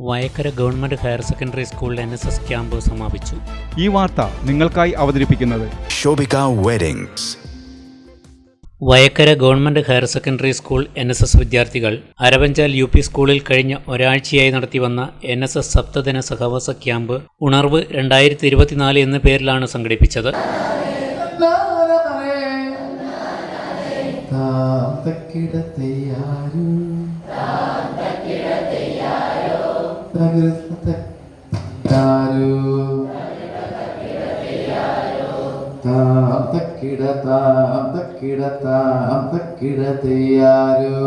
Vayakkara government higher secondary സ്കൂളിൽ N S S camp സമാപിച്ചു ഈ വാർത്ത നിങ്ങൾക്കായി അവതരിപ്പിക്കുന്നത് Shobhika. Vayakkara government higher secondary school N S S വിദ്യാർത്ഥികൾ അരവഞ്ചാൽ യു പി സ്കൂളിൽ കഴിഞ്ഞ ഒരാഴ്ചയായി നടത്തിവന്ന എൻ എസ് എസ് സപ്തദിന സഹവാസ ക്യാമ്പ് ഉണർവ് രണ്ടായിരത്തി ഇരുപത്തിനാല് എന്ന പേരിലാണ് സംഘടിപ്പിച്ചത് തകർത്ത താരോ താം തക്കിടതാം തക്കിടതാം തക്കിടതെയ്യാരോ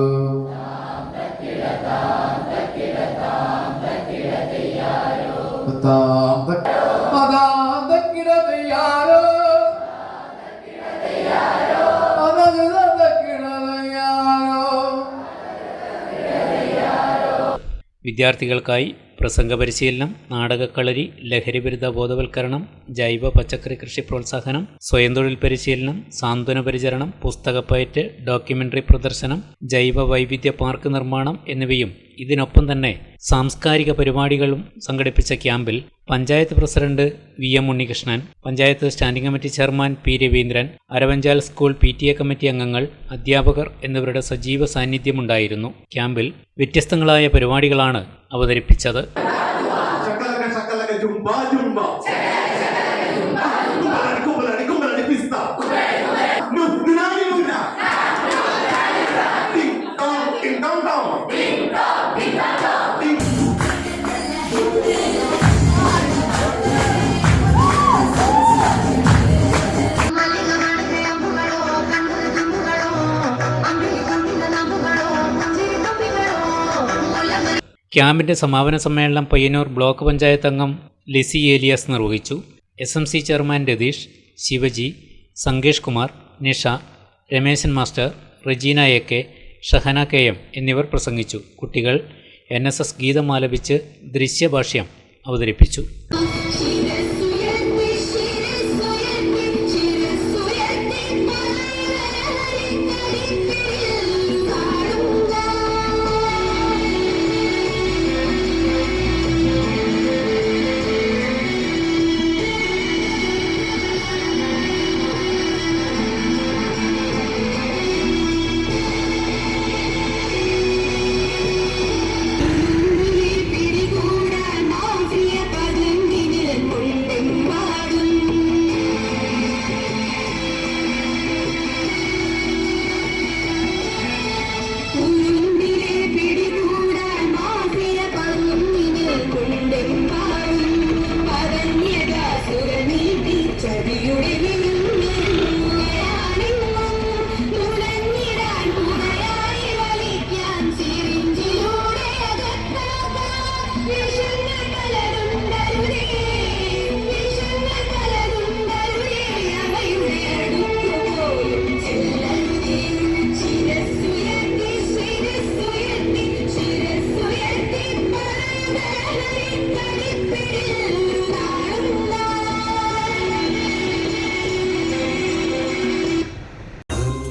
താം തക്കിടതാം വിദ്യാർത്ഥികൾക്കായി പ്രസംഗ പരിശീലനം നാടകക്കളരി ലഹരിവിരുദ്ധ ബോധവൽക്കരണം ജൈവ പച്ചക്കറി കൃഷി പ്രോത്സാഹനം സ്വയം തൊഴിൽ പരിശീലനം സാന്ത്വന പരിചരണം പുസ്തകപ്പയറ്റ് ഡോക്യുമെന്ററി പ്രദർശനം ജൈവ വൈവിധ്യ പാർക്ക് നിർമ്മാണം എന്നിവയും ഇതിനൊപ്പം തന്നെ സാംസ്കാരിക പരിപാടികളും സംഘടിപ്പിച്ച ക്യാമ്പിൽ panchayat president V M Unnikrishnan panchayat standing committee chairman P Raveendran Aravanchal school P T A committee അംഗങ്ങൾ അധ്യാപകർ എന്നിവരുടെ സജീവ സാന്നിധ്യമുണ്ടായിരുന്നു. ക്യാമ്പിൽ വ്യത്യസ്തങ്ങളായ പരിപാടികളാണ് അവതരിപ്പിച്ചത്. ക്യാമ്പിന്റെ സമാപന സമ്മേളനം പയ്യന്നൂർ ബ്ലോക്ക് പഞ്ചായത്ത് അംഗം ലിസി ഏലിയാസ് നിർവഹിച്ചു. S M C chairman Ratheesh Shivaji Sankesh Kumar Nisha Rameshan master Rejina A K Shahana K M എന്നിവർ പ്രസംഗിച്ചു. കുട്ടികൾ എൻ എസ് എസ് ഗീതം ആലപിച്ച് ദൃശ്യഭാഷ്യം അവതരിപ്പിച്ചു.